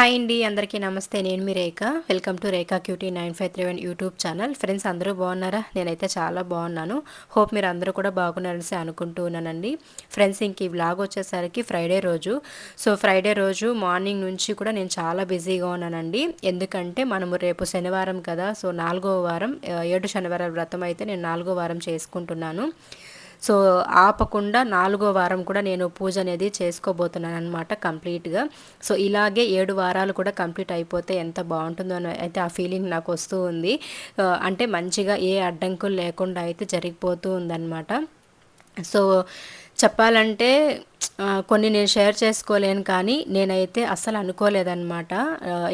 Hi అండి అందరికీ నమస్తే. నేను మీ Rekha. Welcome to Rekha cutie nine five three one YouTube channel. Friends అందరూ బాగున్నారా? నేనైతే చాలా బాగున్నాను. హోప్ మీరు అందరూ కూడా బాగున్నారని అనుకుంటూ ఉన్నానండి. ఫ్రెండ్స్ ఇంక ఈ బ్లాగ్ వచ్చేసరికి ఫ్రైడే రోజు. సో ఫ్రైడే రోజు మార్నింగ్ నుంచి కూడా నేను చాలా బిజీగా ఉన్నానండి. ఎందుకంటే మనము రేపు శనివారం కదా. సో నాలుగో వారం ఏడు శనివారం వ్రతం అయితే నేను నాలుగో వారం చేసుకుంటున్నాను. సో ఆపకుండా నాలుగో వారం కూడా నేను పూజ అనేది చేసుకోబోతున్నాను అనమాట కంప్లీట్గా. సో ఇలాగే ఏడు వారాలు కూడా కంప్లీట్ అయిపోతే ఎంత బాగుంటుందో అని అయితే ఆ ఫీలింగ్ నాకు వస్తూ ఉంది. అంటే మంచిగా ఏ అడ్డంకులు లేకుండా అయితే జరిగిపోతూ ఉందన్నమాట. సో చెప్పాలంటే కొన్ని నేను షేర్ చేసుకోలేను కానీ నేనైతే అస్సలు అనుకోలేదన్నమాట.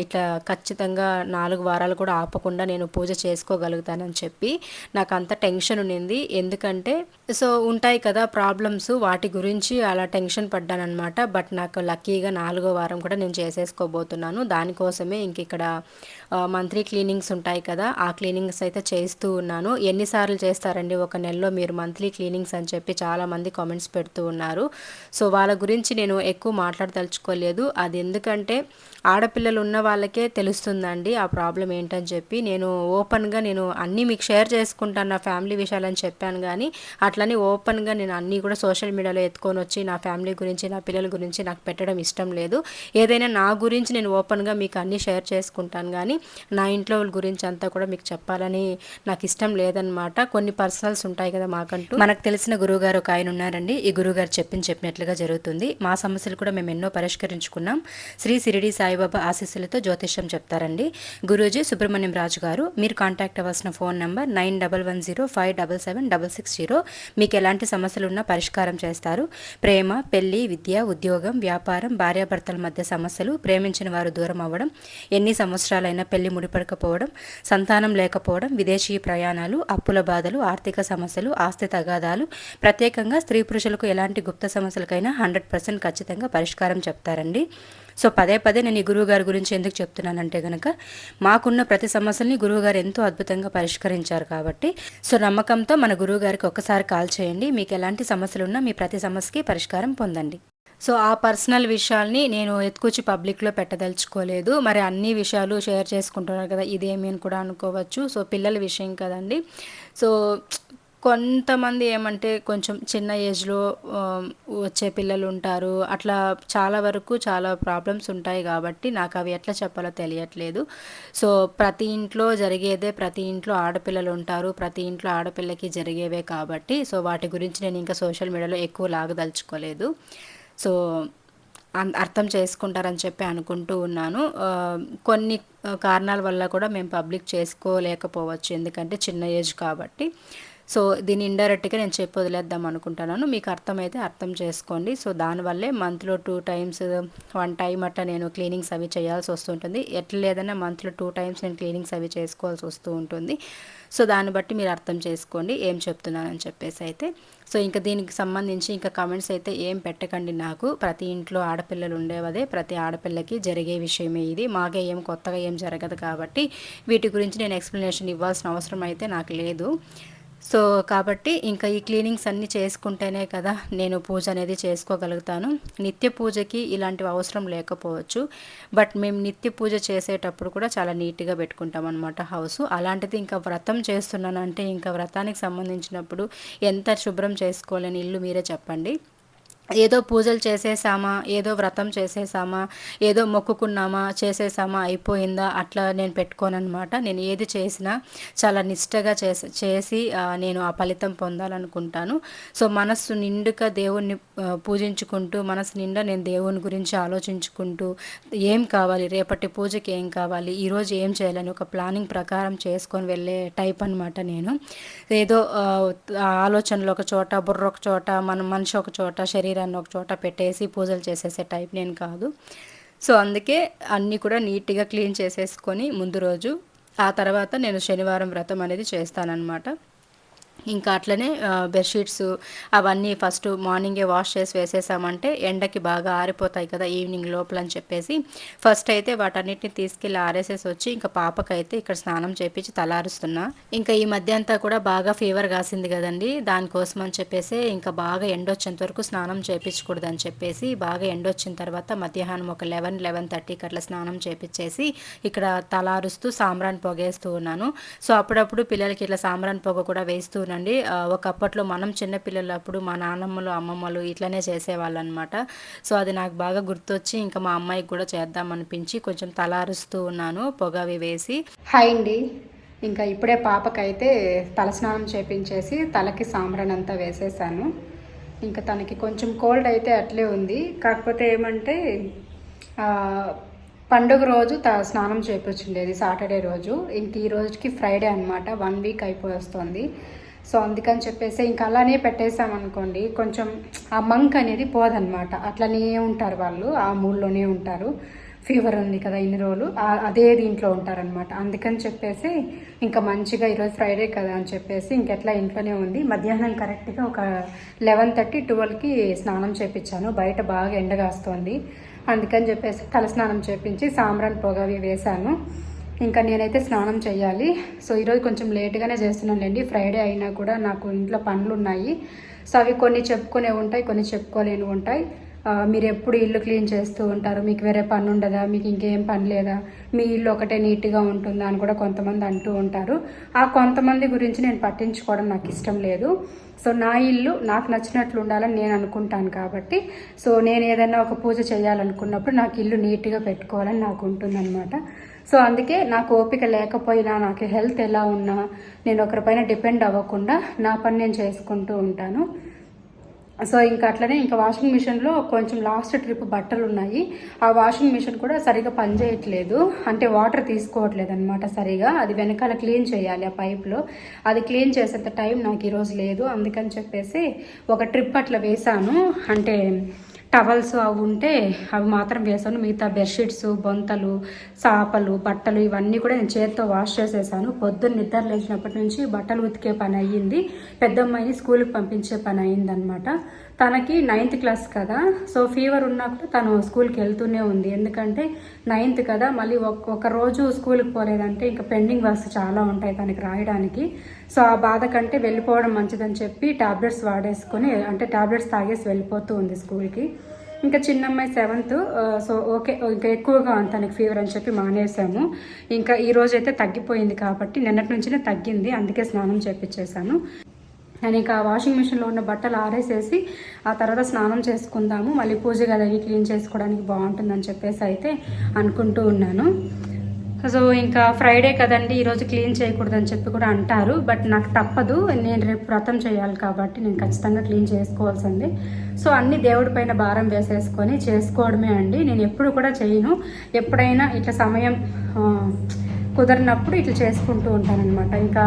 ఇట్లా ఖచ్చితంగా నాలుగు వారాలు కూడా ఆపకుండా నేను పూజ చేసుకోగలుగుతానని చెప్పి నాకు అంత టెన్షన్ ఉండింది. ఎందుకంటే సో ఉంటాయి కదా ప్రాబ్లమ్స్ వాటి గురించి అలా టెన్షన్ పడ్డానమాట బట్ నాకు లక్కీగా నాలుగో వారం కూడా నేను చేసేసుకోబోతున్నాను. దానికోసమే ఇంక ఇక్కడ మంత్లీ క్లీనింగ్స్ ఉంటాయి కదా ఆ క్లీనింగ్స్ అయితే చేస్తూ ఉన్నాను. ఎన్నిసార్లు చేస్తారండి ఒక నెలలో మీరు మంత్లీ క్లీనింగ్స్ అని చెప్పి చాలామంది కామెంట్స్ పెడుతూ ఉన్నారు. సో వాళ్ళ గురించి నేను ఎక్కువ మాట్లాడదలుచుకోలేదు. అది ఎందుకంటే ఆడపిల్లలు ఉన్న వాళ్ళకే తెలుస్తుందండి ఆ ప్రాబ్లం ఏంటని చెప్పి. నేను ఓపెన్గా నేను అన్నీ మీకు షేర్ చేసుకుంటాను నా ఫ్యామిలీ విషయాలని చెప్పాను కానీ అట్లనే ఓపెన్గా నేను అన్నీ కూడా సోషల్ మీడియాలో ఎత్తుకొని వచ్చి నా ఫ్యామిలీ గురించి నా పిల్లల గురించి నాకు పెట్టడం ఇష్టం లేదు. ఏదైనా నా గురించి నేను ఓపెన్గా మీకు అన్నీ షేర్ చేసుకుంటాను కానీ నా ఇంట్లో గురించి అంతా కూడా మీకు చెప్పాలని నాకు ఇష్టం లేదనమాట కొన్ని పర్సనల్స్ ఉంటాయి కదా మాకంటూ. మనకు తెలిసిన గురువుగారు ఒక ఆయన ఉన్నారండి. ఈ గురువుగారు చెప్పిన చెప్పినట్లుగా జరుగుతుంది. మా సమస్యలు కూడా మేము ఎన్నో పరిష్కరించుకున్నాం. శ్రీ సిరిడి సాయిబాబా ఆశీస్సులతో జ్యోతిష్యం చెప్తారండి. గురూజీ సుబ్రహ్మణ్యం రాజు గారు మీరు కాంటాక్ట్ అవ్వాల్సిన phone number nine double one zero five double seven double six zero. మీకు ఎలాంటి సమస్యలు ఉన్నా పరిష్కారం చేస్తారు. ప్రేమ పెళ్ళి విద్య ఉద్యోగం వ్యాపారం భార్యాభర్తల మధ్య సమస్యలు ప్రేమించిన వారు దూరం అవ్వడం ఎన్ని సంవత్సరాలైనా పెళ్ళి ముడిపడకపోవడం సంతానం లేకపోవడం విదేశీ ప్రయాణాలు అప్పుల బాధలు ఆర్థిక సమస్యలు ఆస్తి తగాదాలు ప్రత్యేకంగా స్త్రీ పురుషులకు ఎలాంటి గుప్త సమస్యలకైనా హండ్రెడ్ పర్సెంట్ ఖచ్చితంగా పరిష్కారం చెప్తారండి. సో పదే పదే నేను ఈ గురువుగారి గురించి ఎందుకు చెప్తున్నానంటే కనుక మాకున్న ప్రతి సమస్యల్ని గురువుగారు ఎంతో అద్భుతంగా పరిష్కరించారు కాబట్టి. సో నమ్మకంతో మన గురువుగారికి ఒక్కసారి కాల్ చేయండి. మీకు ఎలాంటి సమస్యలు ఉన్నా మీ ప్రతి సమస్యకి పరిష్కారం పొందండి. సో ఆ పర్సనల్ విషయాల్ని నేను ఎత్తుకొచ్చి పబ్లిక్లో పెట్టదలుచుకోలేదు. మరి అన్ని విషయాలు షేర్ చేసుకుంటున్నారు కదా ఇదేమి అని కూడా అనుకోవచ్చు. సో పిల్లల విషయం కదండి. సో కొంతమంది ఏమంటే కొంచెం చిన్న ఏజ్లో వచ్చే పిల్లలు ఉంటారు. అట్లా చాలా వరకు చాలా ప్రాబ్లమ్స్ ఉంటాయి కాబట్టి నాకు అవి ఎట్లా చెప్పాలో తెలియట్లేదు. సో ప్రతి ఇంట్లో జరిగేదే ప్రతి ఇంట్లో ఆడపిల్లలు ఉంటారు. ప్రతి ఇంట్లో ఆడపిల్లకి జరిగేవే కాబట్టి సో వాటి గురించి నేను ఇంకా సోషల్ మీడియాలో ఎక్కువ లాగదలుచుకోలేదు. సో అర్థం చేసుకుంటారని చెప్పి అనుకుంటూ ఉన్నాను. కొన్ని కారణాల వల్ల కూడా మేము పబ్లిక్ చేసుకోలేకపోవచ్చు. ఎందుకంటే చిన్న ఏజ్ కాబట్టి. సో దీన్ని ఇండైరెక్ట్గా నేను చెప్పి వదిలేద్దాం అనుకుంటున్నాను. మీకు అర్థమైతే అర్థం చేసుకోండి. సో దానివల్లే మంత్లో టూ టైమ్స్ వన్ టైం అట్లా నేను క్లీనింగ్స్ అవి చేయాల్సి వస్తుంటుంది. ఎట్లా లేదన్నా మంత్లో టూ టైమ్స్ నేను క్లీనింగ్స్ అవి చేసుకోవాల్సి వస్తూ ఉంటుంది. సో దాన్ని బట్టి మీరు అర్థం చేసుకోండి. ఏం చెప్తున్నానని చెప్పేసి అయితే. సో ఇంకా దీనికి సంబంధించి ఇంకా కమెంట్స్ అయితే ఏం పెట్టకండి నాకు. ప్రతి ఇంట్లో ఆడపిల్లలు ఉండేవదే ప్రతి ఆడపిల్లకి జరిగే విషయమే ఇది. మాకే ఏం కొత్తగా ఏం జరగదు కాబట్టి వీటి గురించి నేను ఎక్స్ప్లెనేషన్ ఇవ్వాల్సిన అవసరం అయితే నాకు లేదు. సో కాబట్టి ఇంకా ఈ క్లీనింగ్స్ అన్నీ చేసుకుంటేనే కదా నేను పూజ అనేది చేసుకోగలుగుతాను. నిత్య పూజకి ఇలాంటివి అవసరం లేకపోవచ్చు. బట్ మేము నిత్య పూజ చేసేటప్పుడు కూడా చాలా నీట్గా పెట్టుకుంటాం అనమాట హౌస్. అలాంటిది ఇంకా వ్రతం చేస్తున్నానంటే ఇంకా వ్రతానికి సంబంధించినప్పుడు ఎంత శుభ్రం చేసుకోలేని ఇల్లు మీరే చెప్పండి. ఏదో పూజలు చేసేసామా ఏదో వ్రతం చేసేసామా ఏదో మొక్కుకున్నామా చేసేసామా అయిపోయిందా అట్లా నేను పెట్టుకోనమాట నేను ఏది చేసినా చాలా నిష్టగా చేసి చేసి నేను ఆ ఫలితం పొందాలనుకుంటాను. సో మనస్సు నిండుగా దేవుణ్ణి పూజించుకుంటూ మనసు నిండా నేను దేవుని గురించి ఆలోచించుకుంటూ ఏం కావాలి రేపటి పూజకి ఏం కావాలి ఈరోజు ఏం చేయాలని ఒక ప్లానింగ్ ప్రకారం చేసుకొని వెళ్ళే టైప్ అనమాట నేను. ఏదో ఆలోచనలు ఒక చోట బుర్ర ఒక చోట మన మనిషి ఒక చోట శరీరం శరీరాన్ని ఒక చోట పెట్టేసి పూజలు చేసేసే టైప్ నేను కాదు. సో అందుకే అన్నీ కూడా నీట్గా క్లీన్ చేసేసుకొని ముందు రోజు ఆ తర్వాత నేను శనివారం వ్రతం అనేది చేస్తానన్నమాట. ఇంకా అట్లనే బెడ్షీట్స్ అవన్నీ ఫస్ట్ మార్నింగే వాష్ చేసి వేసేసామంటే ఎండకి బాగా ఆరిపోతాయి కదా ఈవినింగ్ లోపల అని చెప్పేసి. ఫస్ట్ అయితే వాటన్నిటిని తీసుకెళ్ళి ఆరేసేసి వచ్చి ఇంకా పాపకైతే ఇక్కడ స్నానం చేపించి తలారుస్తున్నా. ఇంకా ఈ మధ్య అంతా కూడా బాగా ఫీవర్ కాసింది కదండి. దానికోసం అని చెప్పేసి ఇంకా బాగా ఎండొచ్చేంత వరకు స్నానం చేపించకూడదు అని చెప్పేసి బాగా ఎండొచ్చిన తర్వాత మధ్యాహ్నం ఒక లెవెన్ లెవెన్ థర్టీకి అట్లా స్నానం చేపించేసి ఇక్కడ తలారుస్తూ సాంబ్రాన్ పొగేస్తూ ఉన్నాను. సో అప్పుడప్పుడు పిల్లలకి ఇట్లా సాంబ్రాన్ పొగ కూడా వేస్తూ ఉండండి ఒకప్పట్లో మనం చిన్నపిల్లలప్పుడు మా నాన్నమ్మలు అమ్మమ్మలు ఇట్లనే చేసేవాళ్ళు అనమాట సో అది నాకు బాగా గుర్తొచ్చి ఇంకా మా అమ్మాయికి కూడా చేద్దామనిపించి కొంచెం తలారుస్తూ ఉన్నాను పొగవి వేసి. హాయ్ అండి. ఇంకా ఇప్పుడే పాపకైతే తలస్నానం చేపించేసి తలకి సాంబ్రాన్ అంతా వేసేసాను. ఇంకా తనకి కొంచెం కోల్డ్ అయితే అట్లే ఉంది. కాకపోతే ఏమంటే పండుగ రోజు త స్నానం చేయించుండేది సాటర్డే రోజు. ఇంక ఈ రోజుకి ఫ్రైడే అనమాట వన్ వీక్ అయిపోయి వస్తుంది. సో అందుకని చెప్పేసి ఇంకా అలానే పెట్టేసామనుకోండి కొంచెం ఆ మంక్ అనేది పోదనమాట అట్లనే ఉంటారు వాళ్ళు ఆ మూడ్లోనే ఉంటారు. ఫీవర్ ఉంది కదా ఇన్ని రోజులు అదే దీంట్లో ఉంటారనమాట అందుకని చెప్పేసి ఇంకా మంచిగా ఈరోజు ఫ్రైడే కదా అని చెప్పేసి ఇంకెట్లా ఇంట్లోనే ఉంది మధ్యాహ్నం కరెక్ట్గా ఒక లెవెన్ థర్టీ ట్వెల్వ్కి స్నానం చేపించాను బయట బాగా ఎండగాస్తోంది అందుకని చెప్పేసి తలస్నానం చేపించి సాంబ్రాన్ పొగవి వేశాను. ఇంకా నేనైతే స్నానం చేయాలి. సో ఈరోజు కొంచెం లేట్గానే చేస్తున్నానులేండి. ఫ్రైడే అయినా కూడా నాకు ఇంట్లో పనులు ఉన్నాయి సో అవి కొన్ని చెప్పుకునే ఉంటాయి కొన్ని చెప్పుకోలేని ఉంటాయి. మీరు ఎప్పుడు ఇల్లు క్లీన్ చేస్తూ ఉంటారు? మీకు వేరే పని ఉండదా? మీకు ఇంకేం పని లేదా? మీ ఇల్లు ఒకటే నీట్గా ఉంటుందా అని కూడా కొంతమంది అంటూ ఉంటారు. ఆ కొంతమంది గురించి నేను పట్టించుకోవడం నాకు ఇష్టం లేదు. సో నా ఇల్లు నాకు నచ్చినట్లు ఉండాలని నేను అనుకుంటాను కాబట్టి సో నేను ఏదైనా ఒక పూజ చేయాలనుకున్నప్పుడు నాకు ఇల్లు నీట్గా పెట్టుకోవాలని నాకు ఉంటుందన్నమాట. సో అందుకే నాకు ఓపిక లేకపోయినా నాకు హెల్త్ ఎలా ఉన్నా నేను ఒకరిపైన డిపెండ్ అవ్వకుండా నా పని నేను చేసుకుంటూ ఉంటాను. సో ఇంకా అట్లనే ఇంకా వాషింగ్ మిషన్లో కొంచెం లాస్ట్ ట్రిప్ బట్టలు ఉన్నాయి. ఆ వాషింగ్ మిషన్ కూడా సరిగా పనిచేయట్లేదు. అంటే వాటర్ తీసుకోవట్లేదు అనమాట సరిగా. అది వెనకాల క్లీన్ చేయాలి ఆ పైప్లో అది క్లీన్ చేసేంత టైం నాకు ఈరోజు లేదు. అందుకని చెప్పేసి ఒక ట్రిప్ అట్లా వేశాను. అంటే టవల్స్ అవి ఉంటే అవి మాత్రం వేసాను. మిగతా బెడ్షీట్స్ బొంతలు చాపలు బట్టలు ఇవన్నీ కూడా నేను చేత్తో వాష్ చేసేసాను. పొద్దున్న నిద్ర లేచినప్పటి నుంచి బట్టలు ఉతికే పని అయ్యింది. పెద్దమ్మాయిని స్కూల్కి పంపించే పని అయ్యిందనమాట తనకి నైన్త్ క్లాస్ కదా సో ఫీవర్ ఉన్నా కూడా తను స్కూల్కి వెళ్తూనే ఉంది. ఎందుకంటే నైన్త్ కదా మళ్ళీ ఒక రోజు స్కూల్కి పోలేదంటే ఇంకా పెండింగ్ వర్క్స్ చాలా ఉంటాయి తనకి రాయడానికి. సో ఆ బాధ కంటే వెళ్ళిపోవడం మంచిదని చెప్పి ట్యాబ్లెట్స్ వాడేసుకొని అంటే ట్యాబ్లెట్స్ తాగేసి వెళ్ళిపోతూ ఉంది స్కూల్కి ఇంకా చిన్న అమ్మాయి సెవెంత్ సో ఓకే ఇంకా ఎక్కువగా ఉంది తనకి ఫీవర్ అని చెప్పి మానేసాము. ఇంకా ఈ రోజు అయితే తగ్గిపోయింది కాబట్టి నిన్నటి నుంచినే తగ్గింది అందుకే స్నానం చేపించేశాను నేను ఇంకా వాషింగ్ మిషన్లో ఉన్న బట్టలు ఆరేసేసి ఆ తర్వాత స్నానం చేసుకుందాము. మళ్ళీ పూజ గదిని క్లీన్ చేసుకోవడానికి బాగుంటుందని చెప్పేసి అయితే అనుకుంటూ ఉన్నాను. సో ఇంకా ఫ్రైడే కదండి ఈరోజు క్లీన్ చేయకూడదని చెప్పి కూడా అంటారు. బట్ నాకు తప్పదు. నేను రేపు వ్రతం చేయాలి కాబట్టి నేను ఖచ్చితంగా క్లీన్ చేసుకోవాల్సింది. సో అన్ని దేవుడి పైన భారం వేసేసుకొని చేసుకోవడమే అండి. నేను ఎప్పుడు కూడా చేయను. ఎప్పుడైనా ఇట్లా సమయం కుదరినప్పుడు ఇట్లా చేసుకుంటూ ఉంటానన్నమాట. ఇంకా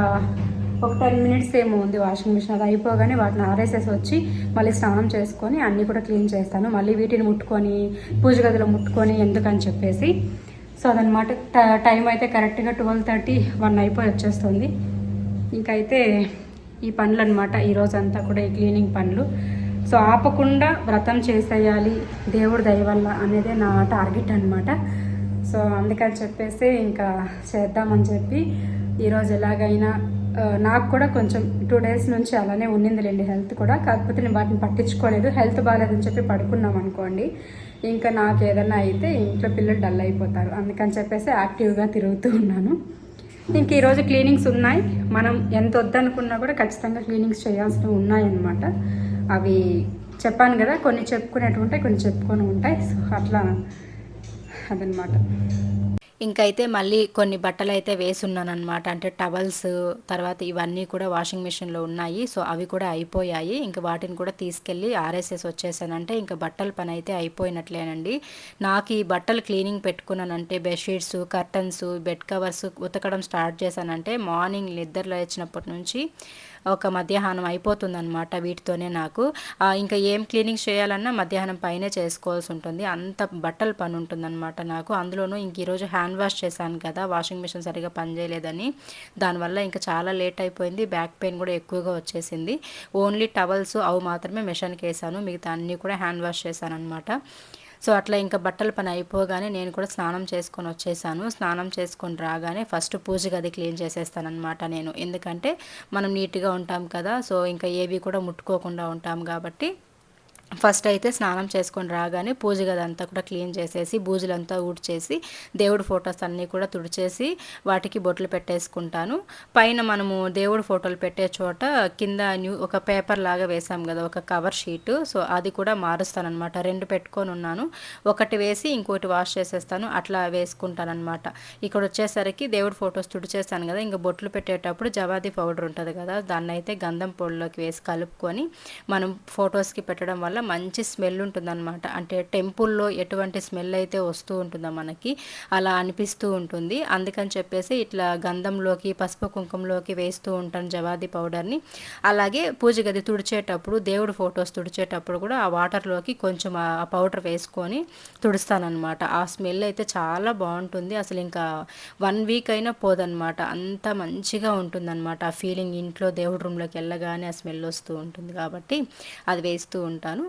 ఒక టెన్ మినిట్స్ ఏమో ఉంది వాషింగ్ మిషన్. అది అయిపోగానే వాటిని ఆరేసేసి వచ్చి మళ్ళీ స్నానం చేసుకొని అన్నీ కూడా క్లీన్ చేస్తాను. మళ్ళీ వీటిని ముట్టుకొని పూజ గదిలో ముట్టుకొని ఎందుకని చెప్పేసి. సో అదనమాట టైం అయితే కరెక్ట్గా ట్వెల్వ్ థర్టీ వన్ అయిపోయి వచ్చేస్తుంది. ఇంకైతే ఈ పనులు అనమాట ఈరోజంతా కూడా ఈ క్లీనింగ్ పనులు. సో ఆపకుండా వ్రతం చేసేయాలి. దేవుడి దయ వల్ల అనేదే నా టార్గెట్ అనమాట సో అందుకని చెప్పేసి ఇంకా చేద్దామని చెప్పి ఈరోజు ఎలాగైనా నాకు కూడా కొంచెం టూ డేస్ నుంచి అలానే ఉన్నిందిలేండి హెల్త్ కూడా. కాకపోతే నేను వాటిని పట్టించుకోలేదు. హెల్త్ బాగాలేదని చెప్పి పడుకున్నాం అనుకోండి. ఇంకా నాకు ఏదైనా అయితే ఇంట్లో పిల్లలు డల్ అయిపోతారు. అందుకని చెప్పేసి యాక్టివ్గా తిరుగుతూ ఉన్నాను. ఇంక ఈరోజు క్లీనింగ్స్ ఉన్నాయి. మనం ఎంత వద్దనుకున్నా కూడా ఖచ్చితంగా క్లీనింగ్స్ చేయాల్సినవి ఉన్నాయన్నమాట. అవి చెప్పాను కదా కొన్ని చెప్పుకునేటివి ఉంటాయి కొన్ని చెప్పుకొని ఉంటాయి. సో అట్లా అదనమాట ఇంకైతే మళ్ళీ కొన్ని బట్టలు అయితే వేసున్నాను అనమాట అంటే టవల్స్ తర్వాత ఇవన్నీ కూడా వాషింగ్ మిషన్లో ఉన్నాయి. సో అవి కూడా అయిపోయాయి. ఇంకా వాటిని కూడా తీసుకెళ్ళి ఆర్ఎస్ఎస్ వచ్చేసానంటే ఇంకా బట్టల పని అయితే అయిపోయినట్లేనండి. నాకు ఈ బట్టలు క్లీనింగ్ పెట్టుకున్నానంటే బెడ్షీట్స్ కర్టన్స్ బెడ్ కవర్స్ ఉతకడం స్టార్ట్ చేశానంటే మార్నింగ్ నిద్ర లేచినప్పటి నుంచి ఒక మధ్యాహ్నం అయిపోతుందనమాట వీటితోనే నాకు. ఇంకా ఏం క్లీనింగ్ చేయాలన్నా మధ్యాహ్నం పైనే చేసుకోవాల్సి ఉంటుంది. అంత బట్టల పని ఉంటుందన్నమాట నాకు. అందులోనూ ఇంక ఈరోజు హ్యాండ్ వాష్ చేశాను కదా వాషింగ్ మిషన్ సరిగా పనిచేయలేదని దానివల్ల ఇంకా చాలా లేట్ అయిపోయింది బ్యాక్ పెయిన్ కూడా ఎక్కువగా వచ్చేసింది. ఓన్లీ టవల్స్ అవి మాత్రమే మిషన్కి వేసాను మిగతా అన్నీ కూడా హ్యాండ్ వాష్ చేశాను అనమాట సో అట్లా ఇంకా బట్టల పని అయిపోగానే నేను కూడా స్నానం చేసుకొని వచ్చేసాను. స్నానం చేసుకొని రాగానే ఫస్ట్ పూజ గది క్లీన్ చేసేస్తానమాట నేను. ఎందుకంటే మనం నీట్గా ఉంటాం కదా సో ఇంకా ఏవి కూడా ముట్టుకోకుండా ఉంటాం కాబట్టి ఫస్ట్ అయితే స్నానం చేసుకొని రాగానే పూజ గది అంతా కూడా క్లీన్ చేసేసి బూజులంతా ఊడ్చేసి దేవుడి ఫొటోస్ అన్నీ కూడా తుడిచేసి వాటికి బొట్లు పెట్టేసుకుంటాను. పైన మనము దేవుడి ఫోటోలు పెట్టే చోట కింద న్యూ ఒక పేపర్ లాగా వేసాం కదా ఒక కవర్ షీట్. సో అది కూడా మారుస్తానమాట రెండు పెట్టుకొని ఉన్నాను. ఒకటి వేసి ఇంకోటి వాష్ చేసేస్తాను. అట్లా వేసుకుంటానమాట ఇక్కడ వచ్చేసరికి దేవుడి ఫొటోస్ తుడిచేస్తాను కదా ఇంకా బొట్లు పెట్టేటప్పుడు జవాది పౌడర్ ఉంటుంది కదా దాన్ని అయితే గంధం పొడిలోకి వేసి కలుపుకొని మనం ఫొటోస్కి పెట్టడం వల్ల మంచి స్మెల్ ఉంటుందన్నమాట. అంటే టెంపుల్లో ఎటువంటి స్మెల్ అయితే వస్తూ ఉంటుందో మనకి అలా అనిపిస్తూ ఉంటుంది. అందుకని చెప్పేసి ఇట్లా గంధంలోకి పసుపు కుంకుమలోకి వేస్తూ ఉంటాను జవాది పౌడర్ని. అలాగే పూజ గది తుడిచేటప్పుడు దేవుడు ఫొటోస్ తుడిచేటప్పుడు కూడా ఆ వాటర్లోకి కొంచెం ఆ పౌడర్ వేసుకొని తుడుస్తానమాట ఆ స్మెల్ అయితే చాలా బాగుంటుంది. అసలు ఇంకా వన్ వీక్ అయినా పోదనమాట అంత మంచిగా ఉంటుందన్నమాట. ఆ ఫీలింగ్ ఇంట్లో దేవుడి రూమ్లోకి వెళ్ళగానే ఆ స్మెల్ వస్తూ ఉంటుంది కాబట్టి అది వేస్తూ ఉంటాను.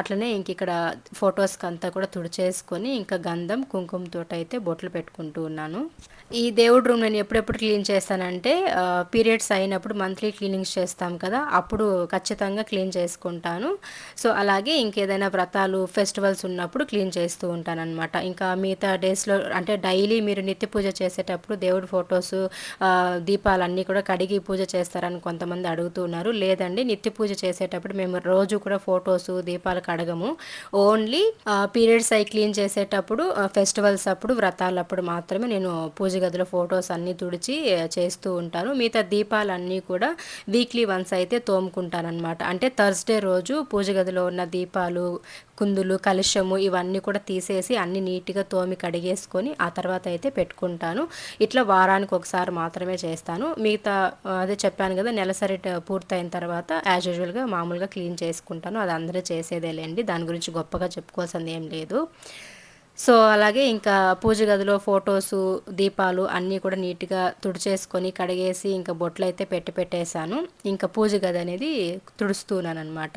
అట్లనే ఇంక ఇక్కడ ఫొటోస్కి అంతా కూడా తుడిచేసుకొని ఇంకా గంధం కుంకుమతో అయితే బొట్లు పెట్టుకుంటూ ఉన్నాను. ఈ దేవుడి రూమ్ నేను ఎప్పుడెప్పుడు క్లీన్ చేస్తానంటే పీరియడ్స్ అయినప్పుడు మంత్లీ క్లీనింగ్స్ చేస్తాం కదా అప్పుడు ఖచ్చితంగా క్లీన్ చేసుకుంటాను. సో అలాగే ఇంకేదైనా వ్రతాలు ఫెస్టివల్స్ ఉన్నప్పుడు క్లీన్ చేస్తూ ఉంటానన్నమాట. ఇంకా మిగతా డేస్లో అంటే డైలీ మీరు నిత్య పూజ చేసేటప్పుడు దేవుడి ఫొటోస్ దీపాలన్నీ కూడా కడిగి పూజ చేస్తారని కొంతమంది అడుగుతున్నారు లేదండి నిత్య పూజ చేసేటప్పుడు మేము రోజు కూడా ఫొటోస్ దీపాలు కడగము ఓన్లీ పీరియడ్స్ అయి క్లీన్ చేసేటప్పుడు ఫెస్టివల్స్ అప్పుడు వ్రతాలప్పుడు మాత్రమే నేను పూజ గదిలో ఫొటోస్ అన్నీ తుడిచి చేస్తూ ఉంటాను. మిగతా దీపాలన్నీ కూడా వీక్లీ వన్స్ అయితే తోముకుంటానమాట అంటే థర్స్డే రోజు పూజ గదిలో ఉన్న దీపాలు కుందులు కలుషము ఇవన్నీ కూడా తీసేసి అన్ని నీట్గా తోమి కడిగేసుకొని ఆ తర్వాత అయితే పెట్టుకుంటాను. ఇట్లా వారానికి ఒకసారి మాత్రమే చేస్తాను. మిగతా అదే చెప్పాను కదా నెలసరి పూర్తయిన తర్వాత యాజ్ యూజువల్గా మామూలుగా క్లీన్ చేసుకుంటాను. అది అందరూ చేసేదేలేండి. దాని గురించి గొప్పగా చెప్పుకోవాల్సింది ఏం లేదు. సో అలాగే ఇంకా పూజ గదిలో ఫొటోసు దీపాలు అన్నీ కూడా నీట్గా తుడిచేసుకొని కడిగేసి ఇంకా బొట్లు అయితే పెట్టి పెట్టేశాను. ఇంకా పూజ గది అనేది తుడుస్తున్నాను అనమాట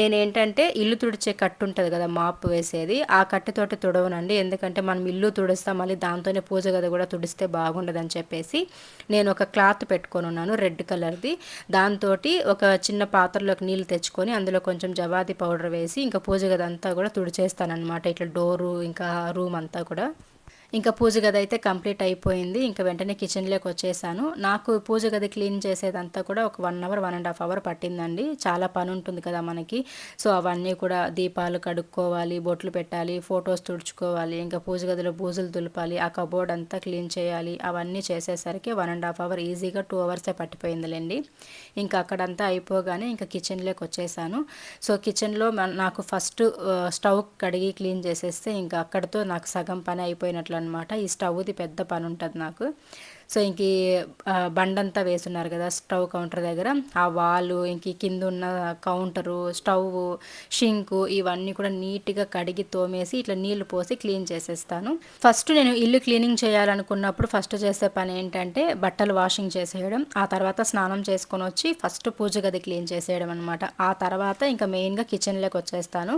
నేనేంటంటే ఇల్లు తుడిచే కట్టు ఉంటుంది కదా మాప్ వేసేది. ఆ కట్టెతోటి తుడవనండి. ఎందుకంటే మనం ఇల్లు తుడుస్తాం మళ్ళీ దాంతోనే పూజ గది కూడా తుడిస్తే బాగుండదని చెప్పేసి నేను ఒక క్లాత్ పెట్టుకొని ఉన్నాను రెడ్ కలర్ది. దాంతో ఒక చిన్న పాత్రలోకి నీళ్ళు తెచ్చుకొని అందులో కొంచెం జవాది పౌడర్ వేసి ఇంకా పూజ గదంతా కూడా తుడిచేస్తానమాట ఇట్లా డోరు ఇంకా రూమ్ అంతా కూడా. ఇంకా పూజ గది అయితే కంప్లీట్ అయిపోయింది. ఇంకా వెంటనే కిచెన్లోకి వచ్చేసాను. నాకు పూజ గది క్లీన్ చేసేదంతా కూడా ఒక one hour one and half hour పట్టిందండి. చాలా పని ఉంటుంది కదా మనకి. సో అవన్నీ కూడా దీపాలు కడుక్కోవాలి బొట్లు పెట్టాలి ఫొటోస్ తుడుచుకోవాలి ఇంకా పూజ గదిలో పూజలు దులపాలి ఆ కబోర్డ్ అంతా క్లీన్ చేయాలి అవన్నీ చేసేసరికి వన్ అండ్ హాఫ్ అవర్ ఈజీగా టూ అవర్సే పట్టిపోయిందిలేండి. ఇంకా అక్కడంతా అయిపోగానే ఇంకా కిచెన్లోకి వచ్చేసాను. సో కిచెన్లో నాకు ఫస్ట్ స్టవ్ కడిగి క్లీన్ చేసేస్తే ఇంకా అక్కడితో నాకు సగం పని అయిపోయినట్లు అనమాట ఈ స్టవ్ది పెద్ద పని ఉంటుంది నాకు. సో ఇంక బండంతా వేసున్నారు కదా స్టవ్ కౌంటర్ దగ్గర. ఆ వాలు ఇంక కింద ఉన్న కౌంటరు స్టవ్ షింకు ఇవన్నీ కూడా నీట్గా కడిగి తోమేసి ఇట్లా నీళ్ళు పోసి క్లీన్ చేసేస్తాను. ఫస్ట్ నేను ఇల్లు క్లీనింగ్ చేయాలనుకున్నప్పుడు ఫస్ట్ చేసే పని ఏంటంటే బట్టలు వాషింగ్ చేసేయడం ఆ తర్వాత స్నానం చేసుకొని వచ్చి ఫస్ట్ పూజ గది క్లీన్ చేసేయడం అనమాట ఆ తర్వాత ఇంకా మెయిన్గా కిచెన్లోకి వచ్చేస్తాను.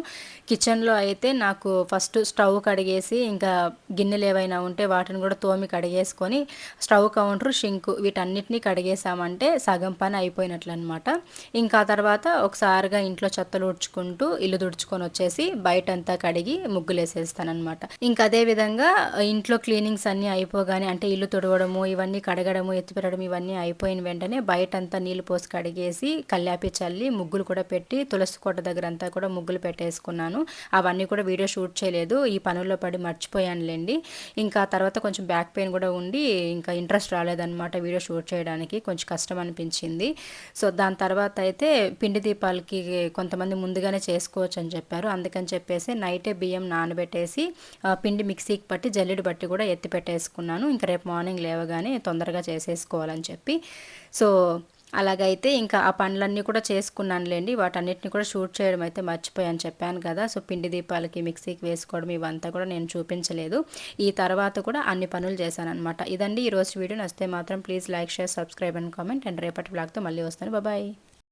కిచెన్లో అయితే నాకు ఫస్ట్ స్టవ్ కడిగేసి ఇంకా గిన్నెలు ఏవైనా ఉంటే వాటిని కూడా తోమి కడిగేసుకొని స్టవ్ కౌంటర్ షింకు వీటన్నిటిని కడిగేసామంటే సగం పని అయిపోయినట్లు అనమాట ఇంకా తర్వాత ఒకసారిగా ఇంట్లో చెత్తలు ఉడ్చుకుంటూ ఇల్లు తుడుచుకొని వచ్చేసి బయట అంతా కడిగి ముగ్గులేసేస్తానమాట ఇంకా అదే విధంగా ఇంట్లో క్లీనింగ్స్ అన్నీ అయిపోగానే అంటే ఇల్లు తుడవడము ఇవన్నీ కడగడము ఎత్తిపెట్టడం ఇవన్నీ అయిపోయిన వెంటనే బయట అంతా నీళ్ళు పోసి కడిగేసి కల్లాపి చల్లి ముగ్గులు కూడా పెట్టి తులసి కోట దగ్గర అంతా కూడా ముగ్గులు పెట్టేసుకున్నాను. అవన్నీ కూడా వీడియో షూట్ చేయలేదు. ఈ పనుల్లో పడి మర్చిపోయానులేండి. ఇంకా తర్వాత కొంచెం బ్యాక్ పెయిన్ కూడా ఉండి ఇంకా ఇంట్రెస్ట్ రాలేదన్నమాట వీడియో షూట్ చేయడానికి. కొంచెం కష్టం అనిపించింది. సో దాని తర్వాత అయితే పిండి దీపాలకి కొంతమంది ముందుగానే చేసుకోవచ్చు అని చెప్పారు. అందుకని చెప్పేసి నైటే బియ్యం నానబెట్టేసి ఆ, పిండి మిక్సీకి పట్టి జల్లెడు బట్టి కూడా ఎత్తి పెట్టేసుకున్నాను. ఇంకా రేపు మార్నింగ్ లేవగానే తొందరగా చేసేసుకోవాలని చెప్పి. సో అలాగైతే ఇంకా ఆ పనులన్నీ కూడా చేసుకున్నానులేండి. వాటన్నిటిని కూడా షూట్ చేయడం అయితే మర్చిపోయాను చెప్పాను కదా. సో పిండి దీపాలకి మిక్సీకి వేసుకోవడం ఇవంతా కూడా నేను చూపించలేదు. ఈ తర్వాత కూడా అన్ని పనులు చేశాను అనమాట ఇదండి ఈరోజు వీడియో. నచ్చితే మాత్రం please like share subscribe and comment. And రేపటి బ్లాగ్తో మళ్ళీ వస్తాను. బాబాయ్